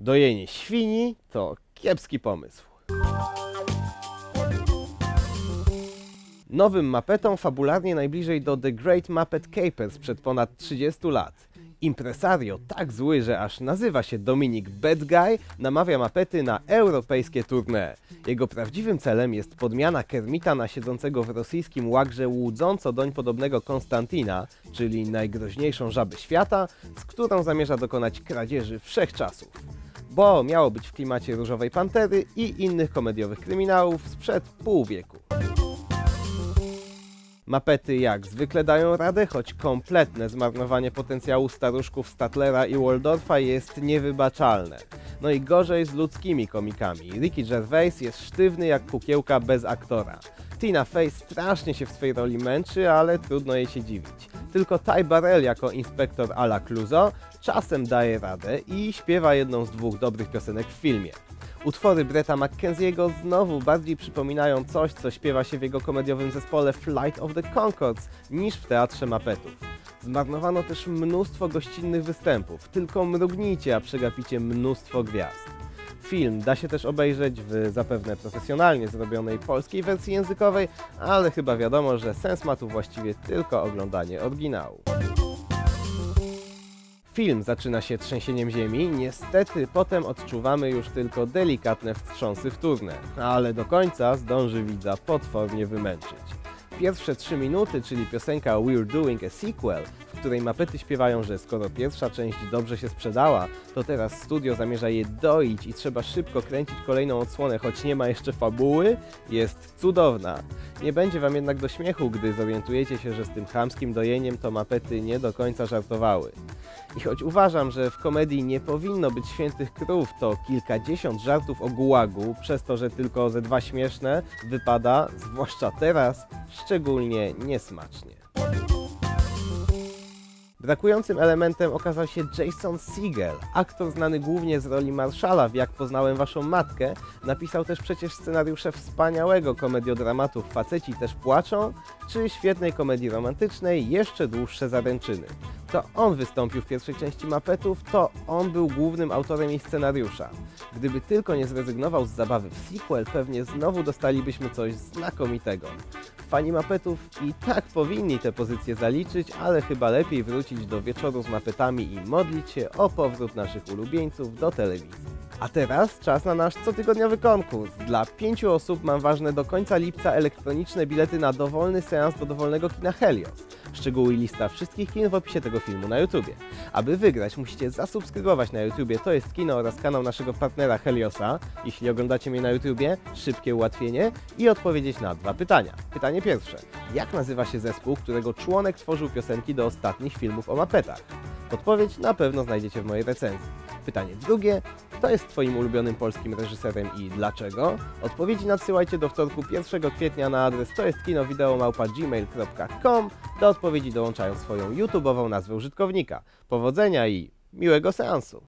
Dojenie świni to kiepski pomysł. Nowym mapetom fabularnie najbliżej do The Great Muppet Capers przed ponad 30 lat. Impresario tak zły, że aż nazywa się Dominik Bad Guy, namawia mapety na europejskie tournée. Jego prawdziwym celem jest podmiana Kermita na siedzącego w rosyjskim łagrze łudząco doń podobnego Konstantina, czyli najgroźniejszą żabę świata, z którą zamierza dokonać kradzieży wszechczasów. Bo miało być w klimacie Różowej Pantery i innych komediowych kryminałów sprzed pół wieku. Mapety jak zwykle dają radę, choć kompletne zmarnowanie potencjału staruszków Statlera i Waldorfa jest niewybaczalne. No i gorzej z ludzkimi komikami. Ricky Gervais jest sztywny jak kukiełka bez aktora. Tina Fey strasznie się w swej roli męczy, ale trudno jej się dziwić. Tylko Ty Burrell jako inspektor a la Cluzo czasem daje radę i śpiewa jedną z dwóch dobrych piosenek w filmie. Utwory Bretta McKenzie'ego znowu bardziej przypominają coś, co śpiewa się w jego komediowym zespole Flight of the Conchords niż w teatrze Mapetów. Zmarnowano też mnóstwo gościnnych występów, tylko mrugnijcie, a przegapicie mnóstwo gwiazd. Film da się też obejrzeć w zapewne profesjonalnie zrobionej polskiej wersji językowej, ale chyba wiadomo, że sens ma tu właściwie tylko oglądanie oryginału. Film zaczyna się trzęsieniem ziemi, niestety potem odczuwamy już tylko delikatne wstrząsy wtórne, ale do końca zdąży widza potwornie wymęczyć. Pierwsze trzy minuty, czyli piosenka We're Doing a Sequel, w której mapety śpiewają, że skoro pierwsza część dobrze się sprzedała, to teraz studio zamierza je doić i trzeba szybko kręcić kolejną odsłonę, choć nie ma jeszcze fabuły, jest cudowna. Nie będzie wam jednak do śmiechu, gdy zorientujecie się, że z tym chamskim dojeniem to mapety nie do końca żartowały. I choć uważam, że w komedii nie powinno być świętych krów, to kilkadziesiąt żartów o gułagu, przez to, że tylko ze dwa śmieszne, wypada, zwłaszcza teraz, szczególnie niesmacznie. Brakującym elementem okazał się Jason Segel. Aktor znany głównie z roli Marszala w Jak poznałem waszą matkę, napisał też przecież scenariusze wspaniałego komediodramatu Faceci też płaczą, czy świetnej komedii romantycznej Jeszcze dłuższe zaręczyny. To on wystąpił w pierwszej części Mapetów, to on był głównym autorem jej scenariusza. Gdyby tylko nie zrezygnował z zabawy w sequel, pewnie znowu dostalibyśmy coś znakomitego. Fani mapetów i tak powinni te pozycje zaliczyć, ale chyba lepiej wrócić do wieczoru z mapetami i modlić się o powrót naszych ulubieńców do telewizji. A teraz czas na nasz cotygodniowy konkurs. Dla pięciu osób mam ważne do końca lipca elektroniczne bilety na dowolny seans do dowolnego kina Helios. Szczegóły i lista wszystkich kin w opisie tego filmu na YouTubie. Aby wygrać musicie zasubskrybować na YouTubie To jest Kino oraz kanał naszego partnera Heliosa, jeśli oglądacie mnie na YouTubie, szybkie ułatwienie i odpowiedzieć na dwa pytania. Pytanie pierwsze. Jak nazywa się zespół, którego członek tworzył piosenki do ostatnich filmów o mapetach? Odpowiedź na pewno znajdziecie w mojej recenzji. Pytanie drugie. Kto jest Twoim ulubionym polskim reżyserem i dlaczego? Odpowiedzi nadsyłajcie do wtorku 1 kwietnia na adres to jest gmail.com Do odpowiedzi dołączają swoją YouTube'ową nazwę użytkownika. Powodzenia i miłego seansu!